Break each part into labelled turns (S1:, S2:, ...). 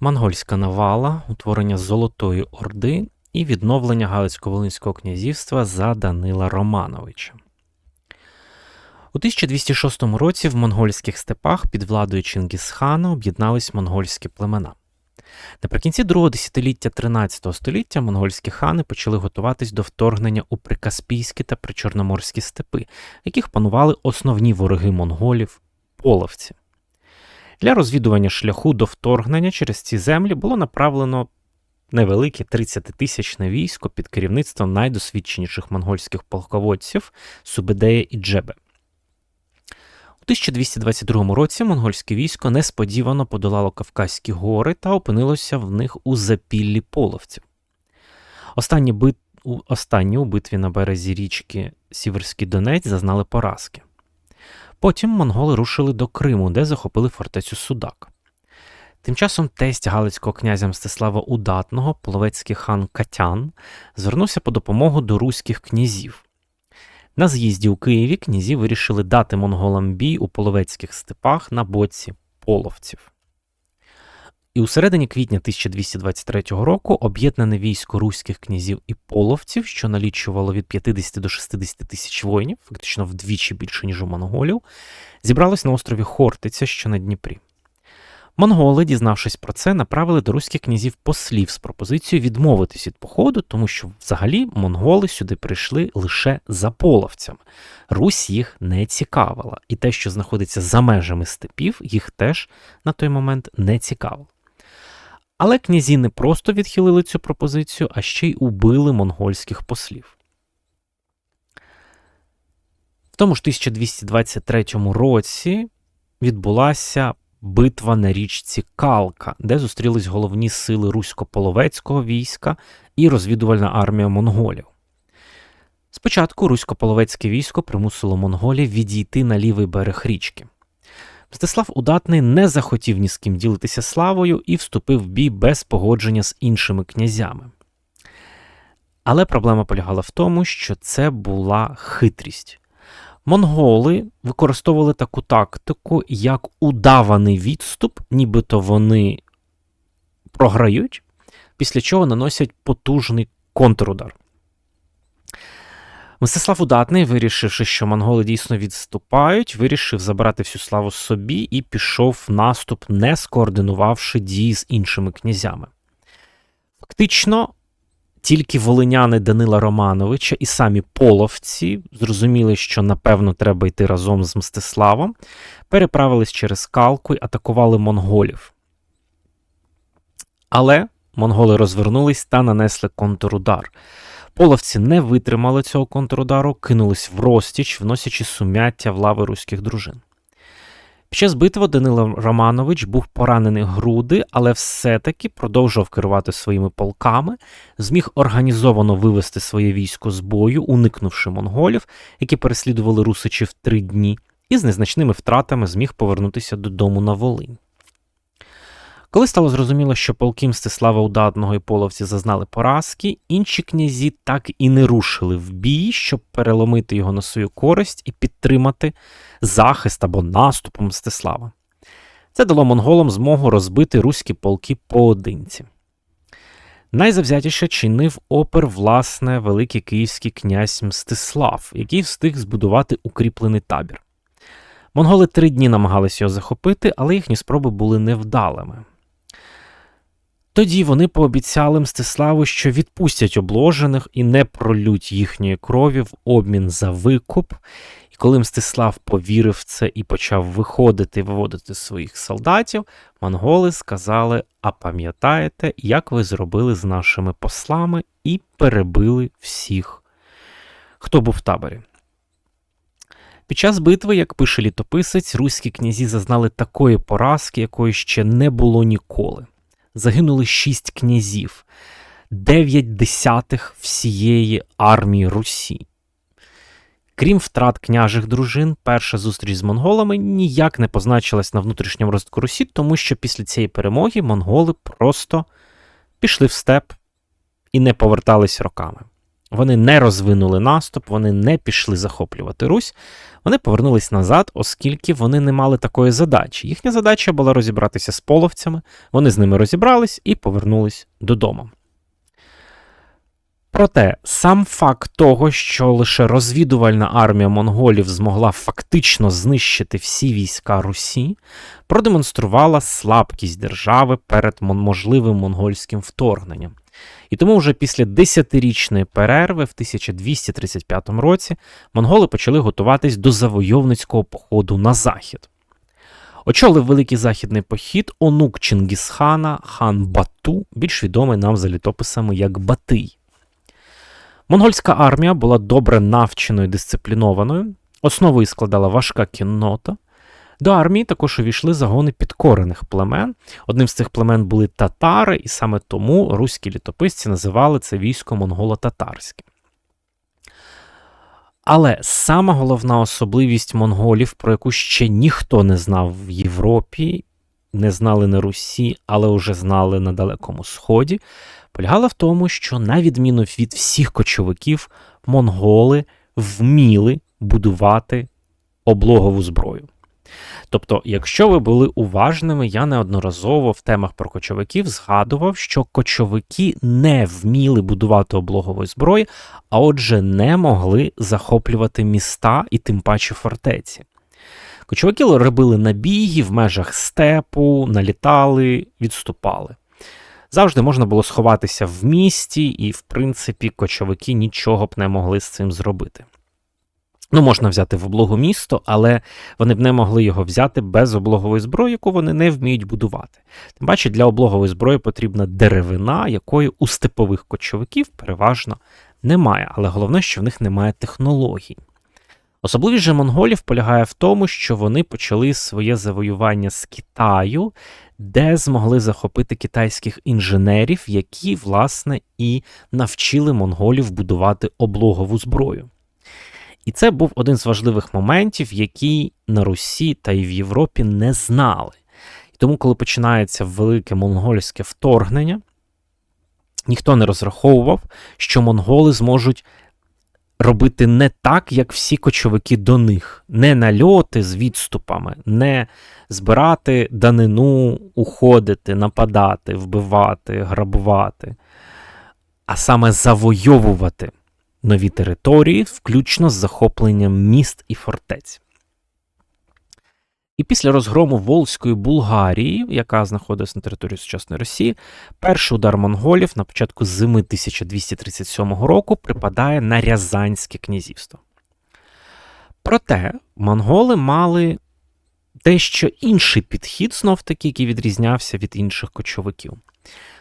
S1: Монгольська навала, утворення Золотої Орди і відновлення Галицько-Волинського князівства за Данила Романовича. У 1206 році в монгольських степах під владою Чингісхана об'єднались монгольські племена. Наприкінці другого десятиліття 13 століття монгольські хани почали готуватись до вторгнення у прикаспійські та причорноморські степи, яких панували основні вороги монголів половці. Для розвідування шляху до вторгнення через ці землі було направлено невелике 30-тисячне військо під керівництвом найдосвідченіших монгольських полководців Субедея і Джебе. У 1222 році монгольське військо несподівано подолало Кавказькі гори та опинилося в них у запіллі половців. Останні, бит... Останні у битві на березі річки Сіверський Донець зазнали поразки. Потім монголи рушили до Криму, де захопили фортецю Судак. Тим часом тесть Галицького князя Мстислава Удатного, половецький хан Катян, звернувся по допомогу до руських князів. На з'їзді у Києві князі вирішили дати монголам бій у половецьких степах на боці половців. І у середині квітня 1223 року об'єднане військо руських князів і половців, що налічувало від 50 до 60 тисяч воїнів, фактично вдвічі більше, ніж у монголів, зібралось на острові Хортиця, що на Дніпрі. Монголи, дізнавшись про це, направили до руських князів послів з пропозицією відмовитись від походу, тому що взагалі монголи сюди прийшли лише за половцями. Русь їх не цікавила, і те, що знаходиться за межами степів, їх теж на той момент не цікавило. Але князі не просто відхилили цю пропозицію, а ще й убили монгольських послів. В тому ж 1223 році відбулася битва на річці Калка, де зустрілись головні сили русько-половецького війська і розвідувальна армія монголів. Спочатку русько-половецьке військо примусило монголів відійти на лівий берег річки. Мстислав Удатний не захотів ні з ким ділитися славою і вступив в бій без погодження з іншими князями. Але проблема полягала в тому, що це була хитрість. Монголи використовували таку тактику, як удаваний відступ, нібито вони програють, після чого наносять потужний контрудар. Мстислав Удатний, вирішивши, що монголи дійсно відступають, вирішив забрати всю славу собі і пішов в наступ, не скоординувавши дії з іншими князями. Фактично, тільки волиняни Данила Романовича і самі половці зрозуміли, що напевно треба йти разом з Мстиславом, переправились через Калку і атакували монголів. Але монголи розвернулись та нанесли контрудар. Половці не витримали цього контрудару, кинулись в розтіч, вносячи сумяття в лави руських дружин. Під час битви Данило Романович був поранений груди, але все-таки продовжував керувати своїми полками, зміг організовано вивести своє військо з бою, уникнувши монголів, які переслідували русичів три дні, і з незначними втратами зміг повернутися додому на Волинь. Коли стало зрозуміло, що полки Мстислава Удатного і половці зазнали поразки, інші князі так і не рушили в бій, щоб переломити його на свою користь і підтримати захист або наступ Мстислава. Це дало монголам змогу розбити руські полки поодинці. Найзавзятіше чинив опер, власне, великий київський князь Мстислав, який встиг збудувати укріплений табір. Монголи три дні намагалися його захопити, але їхні спроби були невдалими. Тоді вони пообіцяли Мстиславу, що відпустять обложених і не пролють їхньої крові в обмін за викуп. І коли Мстислав повірив в це і почав виходити і виводити своїх солдатів, монголи сказали: А пам'ятаєте, як ви зробили з нашими послами і перебили всіх, хто був в таборі. Під час битви, як пише літописець, руські князі зазнали такої поразки, якої ще не було ніколи загинули шість князів, дев'ять десятих всієї армії Русі. Крім втрат княжих дружин, перша зустріч з монголами ніяк не позначилась на внутрішньому розвитку Русі, тому що після цієї перемоги монголи просто пішли в степ і не повертались роками. Вони не розвинули наступ, вони не пішли захоплювати Русь. Вони повернулись назад, оскільки вони не мали такої задачі. Їхня задача була розібратися з половцями, вони з ними розібрались і повернулись додому. Проте сам факт того, що лише розвідувальна армія монголів змогла фактично знищити всі війська Русі, продемонструвала слабкість держави перед можливим монгольським вторгненням. І тому вже після десятирічної перерви в 1235 році монголи почали готуватись до завойовницького походу на захід. Очолив великий західний похід онук Чингісхана хан Бату, більш відомий нам за літописами як Батий. Монгольська армія була добре навченою дисциплінованою, основою складала важка кіннота. До армії також увійшли загони підкорених племен. Одним з цих племен були татари, і саме тому руські літописці називали це військо монголо-татарське. Але сама головна особливість монголів, про яку ще ніхто не знав в Європі, не знали на Русі, але вже знали на Далекому Сході, полягала в тому, що, на відміну від всіх кочовиків, монголи вміли будувати облогову зброю. Тобто, якщо ви були уважними, я неодноразово в темах про кочовиків згадував, що кочовики не вміли будувати облогової зброї, а отже, не могли захоплювати міста і тим паче фортеці. Кочовики робили набіги в межах степу, налітали, відступали. Завжди можна було сховатися в місті, і, в принципі, кочовики нічого б не могли з цим зробити. Ну, можна взяти в облогу місто, але вони б не могли його взяти без облогової зброї, яку вони не вміють будувати. Тим паче, для облогової зброї потрібна деревина, якої у степових кочовиків переважно немає. Але головне, що в них немає технологій. Особливість же монголів полягає в тому, що вони почали своє завоювання з Китаю, де змогли захопити китайських інженерів, які, власне, і навчили монголів будувати облогову зброю. І це був один з важливих моментів, які на Русі та й в Європі не знали. І тому, коли починається велике монгольське вторгнення, ніхто не розраховував, що монголи зможуть робити не так, як всі кочовики до них, не нальоти з відступами, не збирати данину, уходити, нападати, вбивати, грабувати, а саме завойовувати нові території, включно з захопленням міст і фортець. І після розгрому Волзької Булгарії, яка знаходилась на території сучасної Росії, перший удар монголів на початку зими 1237 року припадає на Рязанське князівство. Проте монголи мали дещо інший підхід, знов таки, який відрізнявся від інших кочовиків.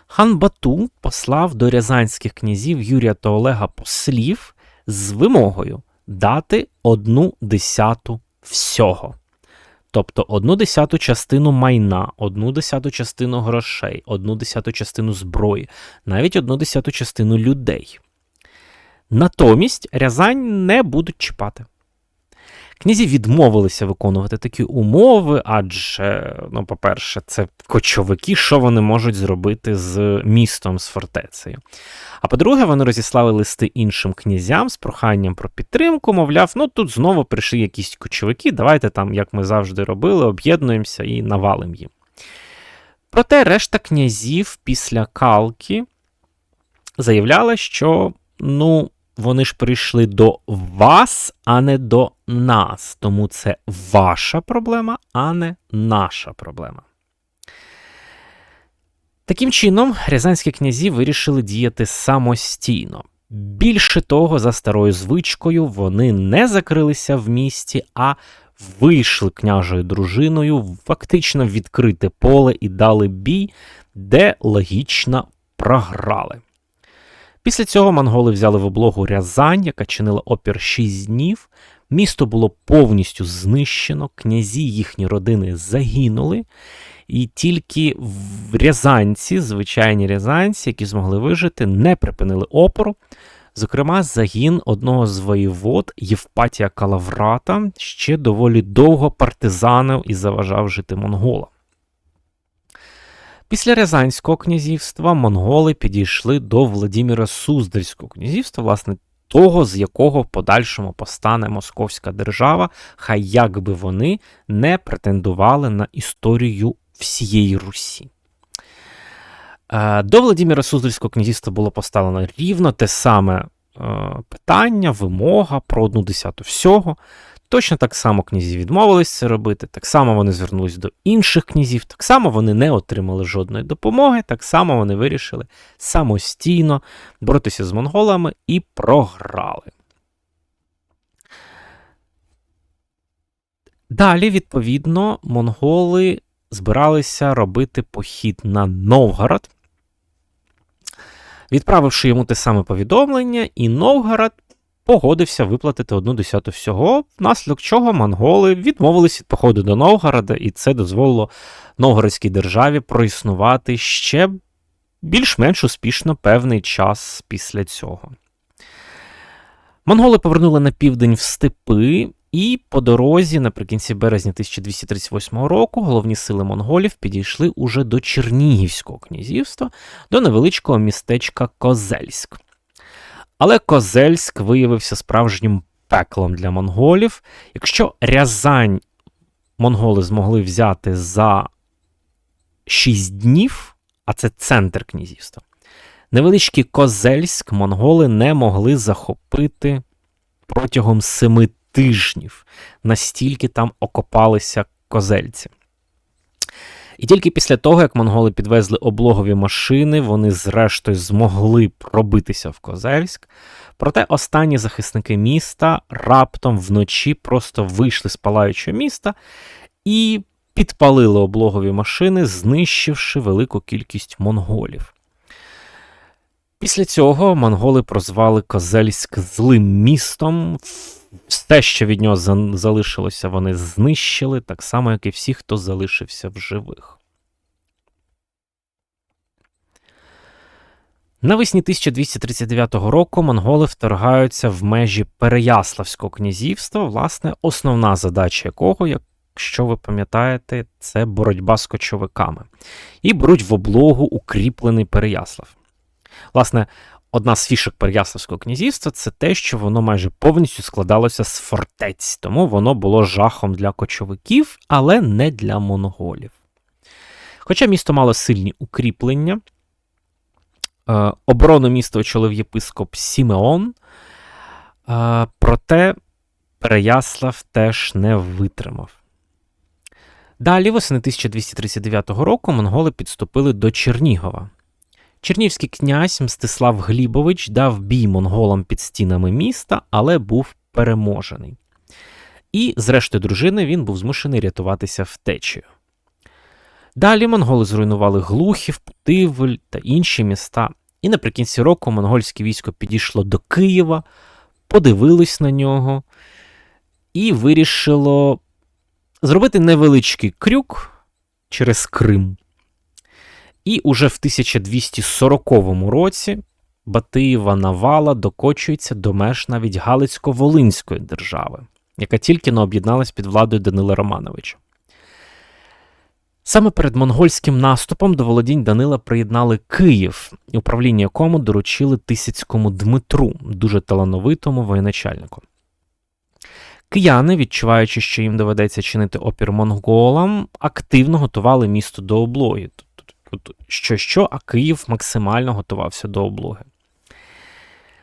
S1: Хан Бату послав до рязанських князів Юрія та Олега послів з вимогою дати одну десяту всього. Тобто одну десяту частину майна, одну десяту частину грошей, одну десяту частину зброї, навіть одну десяту частину людей. Натомість Рязань не будуть чіпати. Князі відмовилися виконувати такі умови, адже, ну, по-перше, це кочовики, що вони можуть зробити з містом, з фортецею. А по-друге, вони розіслали листи іншим князям з проханням про підтримку, мовляв, ну тут знову прийшли якісь кочовики, давайте там, як ми завжди робили, об'єднуємося і навалим їм. Проте решта князів після Калки заявляла, що, ну, вони ж прийшли до вас, а не до нас. Тому це ваша проблема, а не наша проблема. Таким чином, рязанські князі вирішили діяти самостійно. Більше того, за старою звичкою, вони не закрилися в місті, а вийшли княжою дружиною, фактично відкрите поле і дали бій, де логічно програли. Після цього монголи взяли в облогу Рязань, яка чинила опір 6 днів. Місто було повністю знищено, князі їхні родини загинули. І тільки Рязанці, звичайні рязанці, які змогли вижити, не припинили опору. Зокрема, загін одного з воєвод Євпатія Калаврата ще доволі довго партизанив і заважав жити монголам. Після Рязанського князівства монголи підійшли до Владимира Суздальського князівства, власне, того, з якого в подальшому постане Московська держава, хай як би вони не претендували на історію всієї Русі. Е, до Владимира Суздальського князівства було поставлено рівно те саме е, питання, вимога про одну десяту всього. Точно так само князі відмовились це робити, так само вони звернулись до інших князів, так само вони не отримали жодної допомоги, так само вони вирішили самостійно боротися з монголами і програли. Далі, відповідно, монголи збиралися робити похід на Новгород, відправивши йому те саме повідомлення, і Новгород погодився виплатити одну десяту всього, внаслідок чого монголи відмовились від походу до Новгорода, і це дозволило новгородській державі проіснувати ще більш-менш успішно певний час після цього. Монголи повернули на південь в степи, і по дорозі, наприкінці березня 1238 року, головні сили монголів підійшли уже до Чернігівського князівства, до невеличкого містечка Козельськ. Але Козельськ виявився справжнім пеклом для монголів. Якщо Рязань монголи змогли взяти за 6 днів, а це центр князівства, невеличкий Козельськ монголи не могли захопити протягом 7 тижнів, настільки там окопалися козельці. І тільки після того, як монголи підвезли облогові машини, вони зрештою змогли пробитися в Козельськ. Проте останні захисники міста раптом вночі просто вийшли з палаючого міста і підпалили облогові машини, знищивши велику кількість монголів. Після цього монголи прозвали Козельськ злим містом. Все, що від нього залишилося, вони знищили, так само, як і всі, хто залишився в живих. Навесні 1239 року монголи вторгаються в межі Переяславського князівства, власне, основна задача якого, якщо ви пам'ятаєте, це боротьба з кочовиками. І беруть в облогу укріплений Переяслав. Власне, Одна з фішок Переяславського князівства це те, що воно майже повністю складалося з фортець, тому воно було жахом для кочовиків, але не для монголів. Хоча місто мало сильні укріплення, е, оборону міста очолив єпископ Сімеон, е, проте Переяслав теж не витримав. Далі, восени 1239 року, монголи підступили до Чернігова. Чернівський князь Мстислав Глібович дав бій монголам під стінами міста, але був переможений. І, зрештою, дружини, він був змушений рятуватися втечею. Далі монголи зруйнували Глухів, Путивль та інші міста. І наприкінці року монгольське військо підійшло до Києва, подивилось на нього і вирішило зробити невеличкий крюк через Крим. І уже в 1240 році Батиєва Навала докочується до меж навіть Галицько-Волинської держави, яка тільки не об'єдналась під владою Данила Романовича. Саме перед монгольським наступом до володінь Данила приєднали Київ, управління якому доручили Тисяцькому Дмитру, дуже талановитому воєначальнику. Кияни, відчуваючи, що їм доведеться чинити опір монголам, активно готували місто до облоги що, що, а Київ максимально готувався до облоги.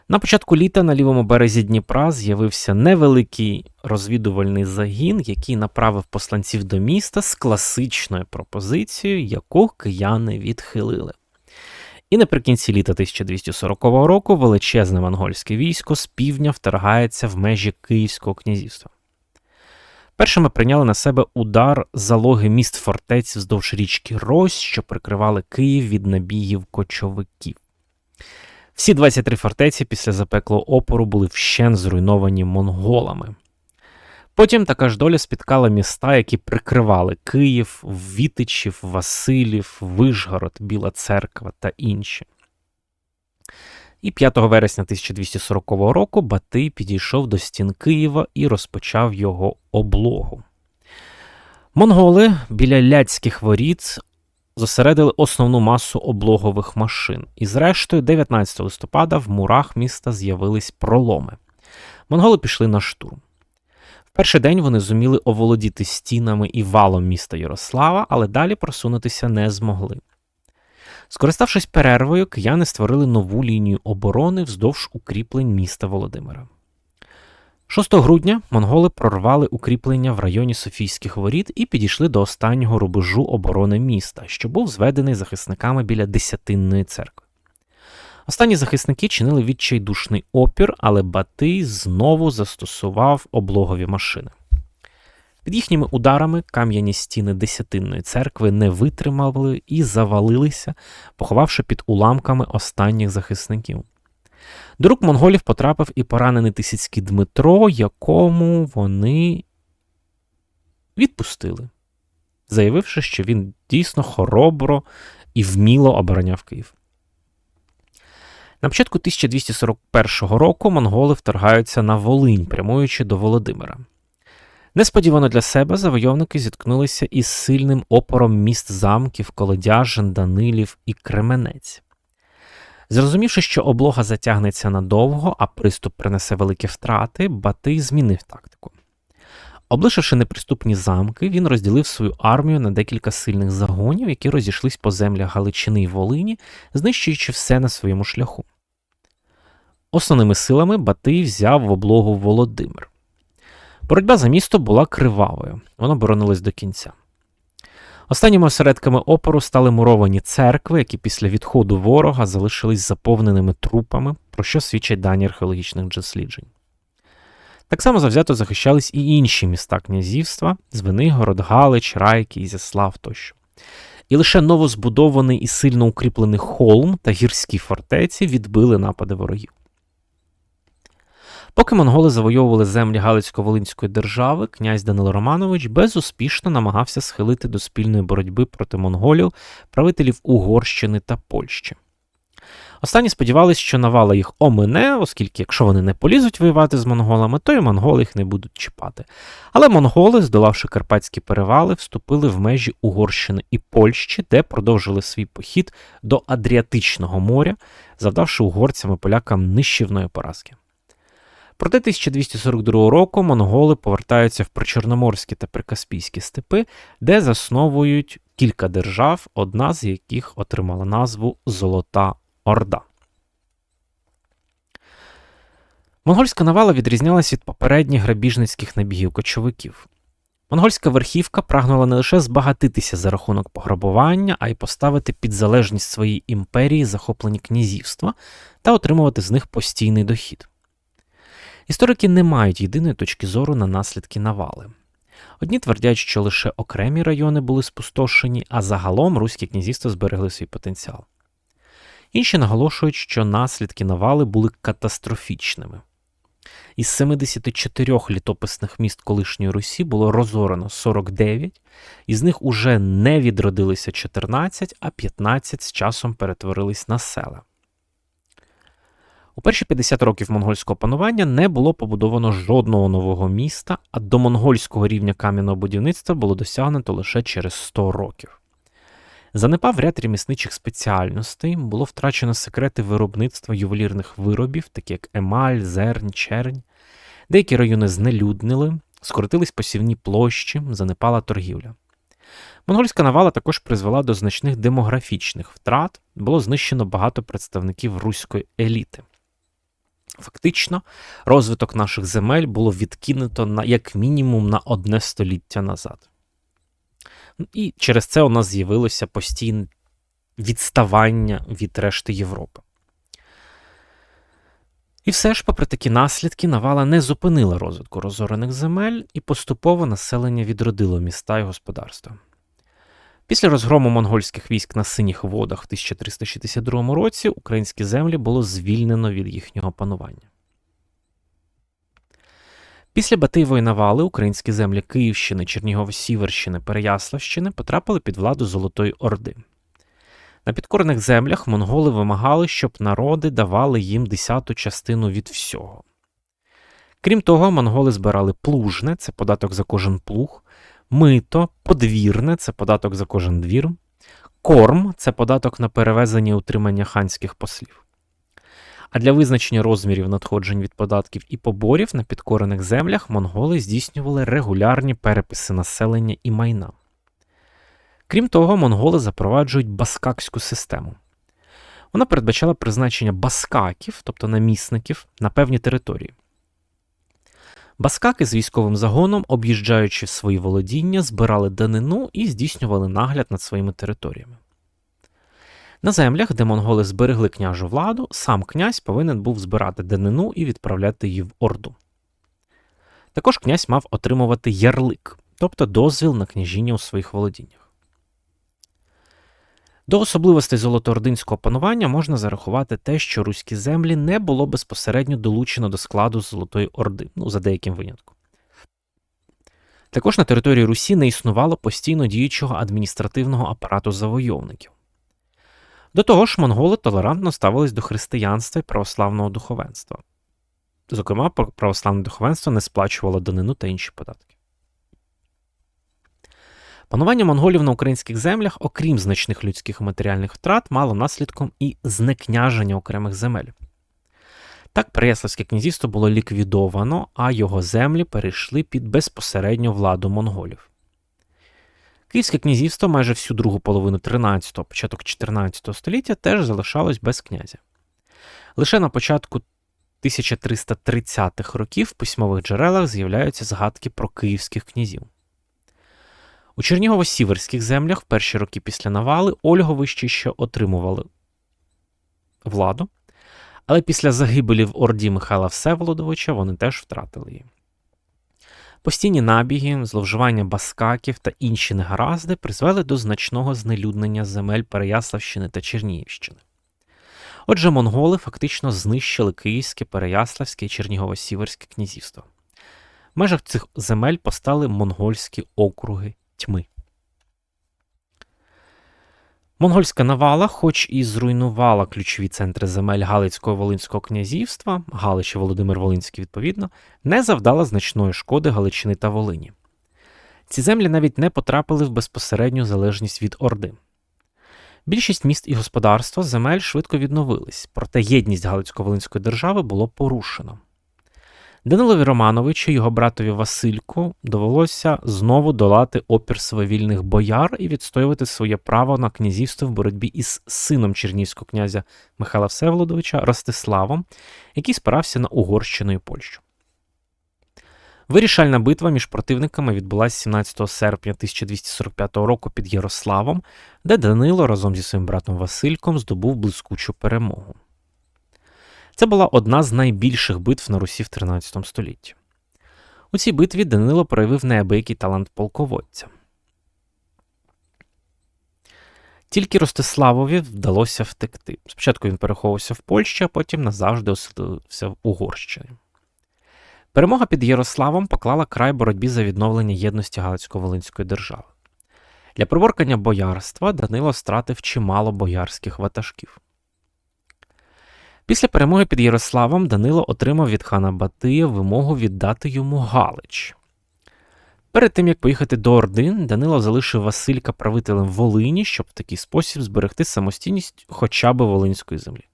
S1: На початку літа на лівому березі Дніпра з'явився невеликий розвідувальний загін, який направив посланців до міста з класичною пропозицією, яку кияни відхилили. І наприкінці літа 1240 року величезне монгольське військо з півдня вторгається в межі Київського князівства. Першими прийняли на себе удар залоги міст фортець вздовж річки Рось, що прикривали Київ від набігів кочовиків. Всі 23 фортеці після запеклого опору були вщен зруйновані монголами. Потім така ж доля спіткала міста, які прикривали Київ, Вітичів, Василів, Вишгород, Біла Церква та інші. І 5 вересня 1240 року Батий підійшов до стін Києва і розпочав його облогу. Монголи біля ляцьких воріт зосередили основну масу облогових машин, і зрештою, 19 листопада в мурах міста з'явились проломи. Монголи пішли на штурм. В перший день вони зуміли оволодіти стінами і валом міста Ярослава, але далі просунутися не змогли. Скориставшись перервою, кияни створили нову лінію оборони вздовж укріплень міста Володимира. 6 грудня монголи прорвали укріплення в районі Софійських воріт і підійшли до останнього рубежу оборони міста, що був зведений захисниками біля Десятинної церкви. Останні захисники чинили відчайдушний опір, але Батий знову застосував облогові машини. Під їхніми ударами кам'яні стіни Десятинної церкви не витримали і завалилися, поховавши під уламками останніх захисників. До рук монголів потрапив і поранений Тисяцький Дмитро, якому вони відпустили, заявивши, що він дійсно хоробро і вміло обороняв Київ. На початку 1241 року монголи вторгаються на Волинь, прямуючи до Володимира. Несподівано для себе завойовники зіткнулися із сильним опором міст замків, Колодяжин, Данилів і Кременець. Зрозумівши, що облога затягнеться надовго, а приступ принесе великі втрати, Батий змінив тактику. Облишивши неприступні замки, він розділив свою армію на декілька сильних загонів, які розійшлись по землях Галичини й Волині, знищуючи все на своєму шляху. Основними силами Батий взяв в облогу Володимир. Боротьба за місто була кривавою, воно боронилось до кінця. Останніми осередками опору стали муровані церкви, які після відходу ворога залишились заповненими трупами, про що свідчать дані археологічних досліджень. Так само завзято захищались і інші міста князівства Звенигород, Галич, Райки, Ізяслав тощо. І лише новозбудований і сильно укріплений холм та гірські фортеці відбили напади ворогів. Поки монголи завойовували землі Галицько-Волинської держави, князь Данило Романович безуспішно намагався схилити до спільної боротьби проти монголів правителів Угорщини та Польщі. Останні сподівалися, що навала їх омине, оскільки, якщо вони не полізуть воювати з монголами, то й монголи їх не будуть чіпати. Але монголи, здолавши карпатські перевали, вступили в межі Угорщини і Польщі, де продовжили свій похід до Адріатичного моря, завдавши угорцям і полякам нищівної поразки. Проте 1242 року монголи повертаються в причорноморські та прикаспійські степи, де засновують кілька держав, одна з яких отримала назву Золота Орда. Монгольська навала відрізнялась від попередніх грабіжницьких набігів кочовиків. Монгольська верхівка прагнула не лише збагатитися за рахунок пограбування, а й поставити під залежність своєї імперії захоплені князівства та отримувати з них постійний дохід. Історики не мають єдиної точки зору на наслідки навали. Одні твердять, що лише окремі райони були спустошені, а загалом руські князівства зберегли свій потенціал. Інші наголошують, що наслідки навали були катастрофічними. Із 74 літописних міст колишньої Русі було розорено 49, із них уже не відродилися 14, а 15 з часом перетворились на села. У перші 50 років монгольського панування не було побудовано жодного нового міста, а до монгольського рівня кам'яного будівництва було досягнуто лише через 100 років. Занепав ряд ремісничих спеціальностей, було втрачено секрети виробництва ювелірних виробів, такі як емаль, зернь, чернь. Деякі райони знелюднили, скоротились посівні площі, занепала торгівля. Монгольська навала також призвела до значних демографічних втрат, було знищено багато представників руської еліти. Фактично, розвиток наших земель було відкинуто на як мінімум на одне століття назад. І через це у нас з'явилося постійне відставання від решти Європи. І все ж, попри такі наслідки, Навала не зупинила розвитку розорених земель, і поступово населення відродило міста і господарства. Після розгрому монгольських військ на синіх водах в 1362 році українські землі було звільнено від їхнього панування. Після Батиєвої навали українські землі Київщини, Чернігов-Сіверщини, Переяславщини потрапили під владу Золотої Орди. На підкорених землях монголи вимагали, щоб народи давали їм десяту частину від всього. Крім того, монголи збирали плужне це податок за кожен плуг, мито, подвірне це податок за кожен двір, Корм це податок на перевезення і утримання ханських послів. А для визначення розмірів надходжень від податків і поборів на підкорених землях монголи здійснювали регулярні переписи населення і майна. Крім того, монголи запроваджують баскакську систему. Вона передбачала призначення баскаків, тобто намісників, на певні території. Баскаки з військовим загоном, об'їжджаючи свої володіння, збирали данину і здійснювали нагляд над своїми територіями. На землях, де монголи зберегли княжу владу, сам князь повинен був збирати данину і відправляти її в Орду. Також князь мав отримувати ярлик, тобто дозвіл на княжіння у своїх володіннях. До особливостей золотоординського панування можна зарахувати те, що руські землі не було безпосередньо долучено до складу Золотої Орди, ну за деяким винятком. Також на території Русі не існувало постійно діючого адміністративного апарату завойовників. До того ж, монголи толерантно ставились до християнства і православного духовенства. Зокрема, православне духовенство не сплачувало данину та інші податки. Панування монголів на українських землях, окрім значних людських і матеріальних втрат, мало наслідком і знекняження окремих земель. Так, Переяславське князівство було ліквідовано, а його землі перейшли під безпосередню владу монголів. Київське князівство майже всю другу половину 13-го, початок 14 століття теж залишалось без князя. Лише на початку 1330-х років в письмових джерелах з'являються згадки про київських князів. У Чернігово-Сіверських землях в перші роки після навали Ольговищі ще отримували владу, але після загибелі в Орді Михайла Всеволодовича вони теж втратили її. Постійні набіги, зловживання баскаків та інші негаразди призвели до значного знелюднення земель Переяславщини та Чернігівщини. Отже, монголи фактично знищили Київське, Переяславське і Чернігово-Сіверське князівство. В межах цих земель постали монгольські округи тьми. Монгольська навала, хоч і зруйнувала ключові центри земель Галицького Волинського князівства, Галич і Володимир Волинський, відповідно, не завдала значної шкоди Галичини та Волині. Ці землі навіть не потрапили в безпосередню залежність від Орди. Більшість міст і господарства земель швидко відновились, проте єдність Галицько-Волинської держави було порушено. Данилові Романовичу його братові Васильку довелося знову долати опір свавільних бояр і відстоювати своє право на князівство в боротьбі із сином чернігівського князя Михайла Всеволодовича Ростиславом, який спирався на Угорщину і Польщу. Вирішальна битва між противниками відбулася 17 серпня 1245 року під Ярославом, де Данило разом зі своїм братом Васильком здобув блискучу перемогу. Це була одна з найбільших битв на Русі в 13 столітті. У цій битві Данило проявив неабиякий талант полководця. Тільки Ростиславові вдалося втекти. Спочатку він переховувався в Польщі, а потім назавжди оселився в Угорщині. Перемога під Ярославом поклала край боротьбі за відновлення єдності Галицько-Волинської держави. Для приборкання боярства Данило стратив чимало боярських ватажків. Після перемоги під Ярославом Данило отримав від хана Батия вимогу віддати йому Галич. Перед тим як поїхати до Ордин, Данило залишив Василька правителем Волині, щоб в такий спосіб зберегти самостійність хоча б Волинської землі.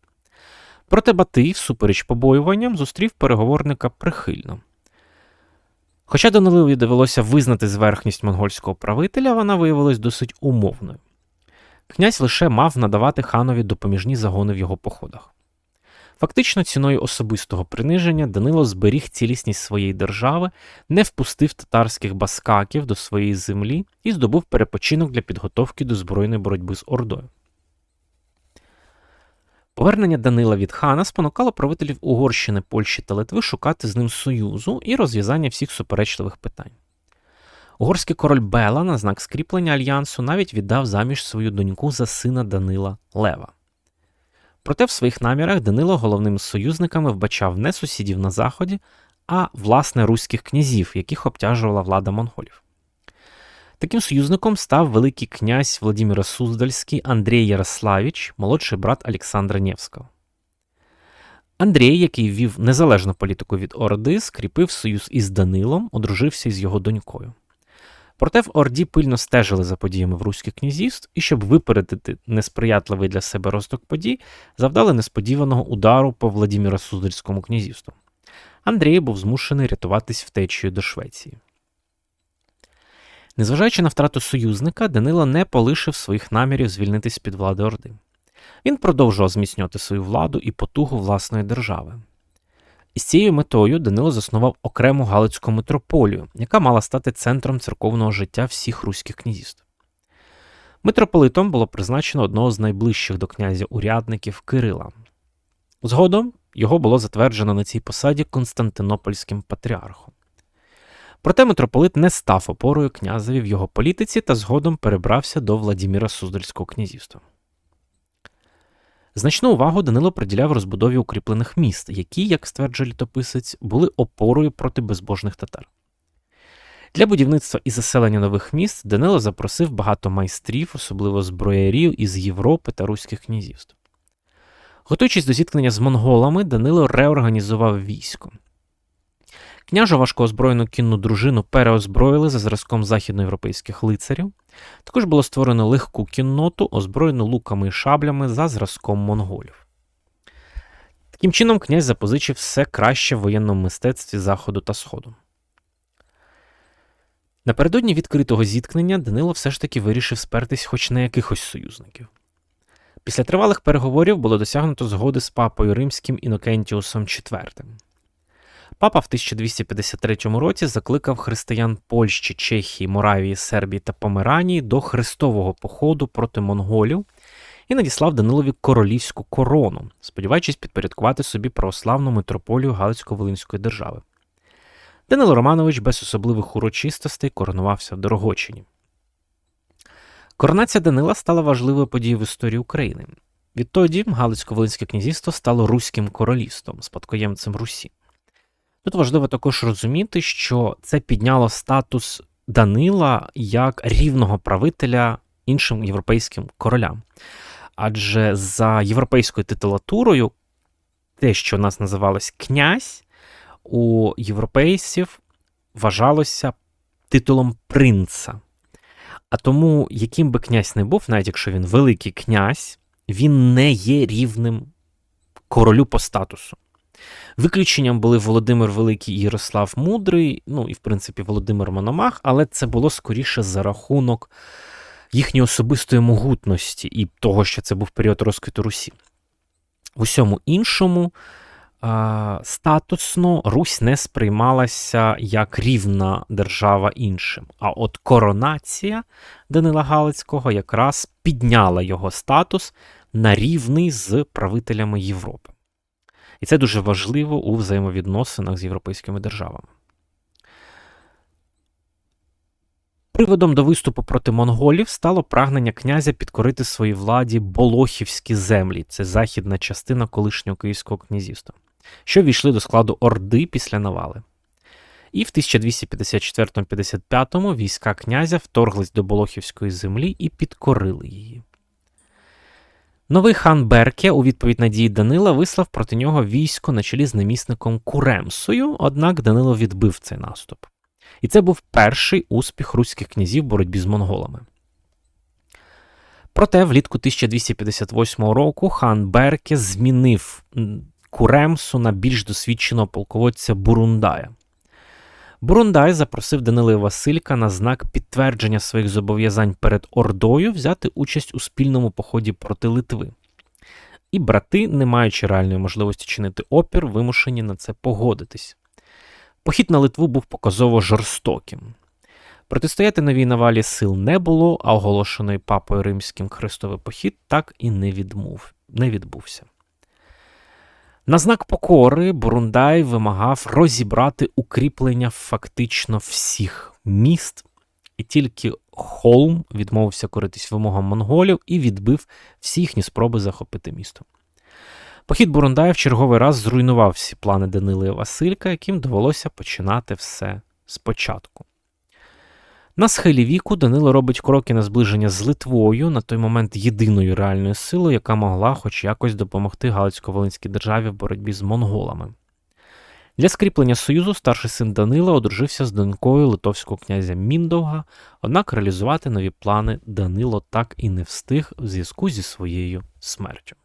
S1: Проте Батий, всупереч побоюванням, зустрів переговорника прихильно. Хоча Данилові довелося визнати зверхність монгольського правителя, вона виявилась досить умовною. Князь лише мав надавати ханові допоміжні загони в його походах. Фактично, ціною особистого приниження Данило зберіг цілісність своєї держави, не впустив татарських баскаків до своєї землі і здобув перепочинок для підготовки до збройної боротьби з Ордою. Повернення Данила від хана спонукало правителів Угорщини, Польщі та Литви шукати з ним союзу і розв'язання всіх суперечливих питань. Угорський король Бела на знак скріплення альянсу навіть віддав заміж свою доньку за сина Данила Лева. Проте в своїх намірах Данило головними союзниками вбачав не сусідів на заході, а власне руських князів, яких обтяжувала влада монголів. Таким союзником став великий князь Владимира Суздальський Андрій Ярославіч, молодший брат Олександра Нєвського. Андрій, який вів незалежну політику від Орди, скріпив союз із Данилом, одружився із його донькою. Проте в Орді пильно стежили за подіями в руських князівств і, щоб випередити несприятливий для себе розвиток подій, завдали несподіваного удару по Владіміра Суздальському князівству. Андрій був змушений рятуватись втечею до Швеції. Незважаючи на втрату союзника, Данило не полишив своїх намірів звільнитись під влади Орди. Він продовжував зміцнювати свою владу і потугу власної держави. Із цією метою Данило заснував окрему Галицьку митрополію, яка мала стати центром церковного життя всіх руських князівств. Митрополитом було призначено одного з найближчих до князя урядників Кирила. Згодом його було затверджено на цій посаді Константинопольським патріархом. Проте митрополит не став опорою князеві в його політиці та згодом перебрався до Владіміра Суздальського князівства. Значну увагу Данило приділяв розбудові укріплених міст, які, як стверджує літописець, були опорою проти безбожних татар. Для будівництва і заселення нових міст Данило запросив багато майстрів, особливо зброярів із Європи та Руських князівств. Готуючись до зіткнення з монголами, Данило реорганізував військо. Княжу важкоозброєну кінну дружину переозброїли за зразком західноєвропейських лицарів. Також було створено легку кінноту, озброєну луками і шаблями за зразком монголів. Таким чином, князь запозичив все краще в воєнному мистецтві Заходу та Сходу. Напередодні відкритого зіткнення Данило все ж таки вирішив спертись хоч на якихось союзників. Після тривалих переговорів було досягнуто згоди з папою римським Інокентіусом IV. Папа в 1253 році закликав християн Польщі, Чехії, Моравії, Сербії та Померанії до хрестового походу проти монголів і надіслав Данилові королівську корону, сподіваючись підпорядкувати собі православну митрополію Галицько-Волинської держави. Данило Романович без особливих урочистостей коронувався в Дорогочині. Коронація Данила стала важливою подією в історії України. Відтоді Галицько-Волинське князівство стало Руським королівством, спадкоємцем Русі. Тут важливо також розуміти, що це підняло статус Данила як рівного правителя іншим європейським королям. Адже за європейською титулатурою, те, що у нас називалось князь, у європейців вважалося титулом принца. А тому, яким би князь не був, навіть якщо він великий князь, він не є рівним королю по статусу. Виключенням були Володимир Великий і Ярослав Мудрий, ну і, в принципі, Володимир Мономах, але це було скоріше за рахунок їхньої особистої могутності і того, що це був період розквіту Русі. В усьому іншому статусно Русь не сприймалася як рівна держава іншим. А от коронація Данила Галицького якраз підняла його статус на рівний з правителями Європи. І це дуже важливо у взаємовідносинах з європейськими державами. Приводом до виступу проти монголів стало прагнення князя підкорити своїй владі Болохівські землі, це західна частина колишнього Київського князівства, що війшли до складу Орди після навали. І в 1254-55 війська князя вторглись до Болохівської землі і підкорили її. Новий хан Берке у відповідь на дії Данила вислав проти нього військо на чолі з намісником Куремсою, однак Данило відбив цей наступ. І це був перший успіх руських князів в боротьбі з монголами. Проте влітку 1258 року хан Берке змінив Куремсу на більш досвідченого полководця Бурундая. Бурундай запросив Данила Василька на знак підтвердження своїх зобов'язань перед Ордою взяти участь у спільному поході проти Литви. І брати, не маючи реальної можливості чинити опір, вимушені на це погодитись. Похід на Литву був показово жорстоким. Протистояти новій навалі сил не було, а оголошений папою римським хрестовий похід так і не, відмов, не відбувся. На знак покори Бурундай вимагав розібрати укріплення фактично всіх міст, і тільки Холм відмовився коритись вимогам монголів і відбив всі їхні спроби захопити місто. Похід Бурундая в черговий раз зруйнував всі плани Данила і Василька, яким довелося починати все спочатку. На схилі віку Данило робить кроки на зближення з Литвою, на той момент єдиною реальною силою, яка могла хоч якось допомогти Галицько-Волинській державі в боротьбі з монголами. Для скріплення союзу старший син Данила одружився з донькою литовського князя Міндовга, однак реалізувати нові плани Данило так і не встиг у зв'язку зі своєю смертю.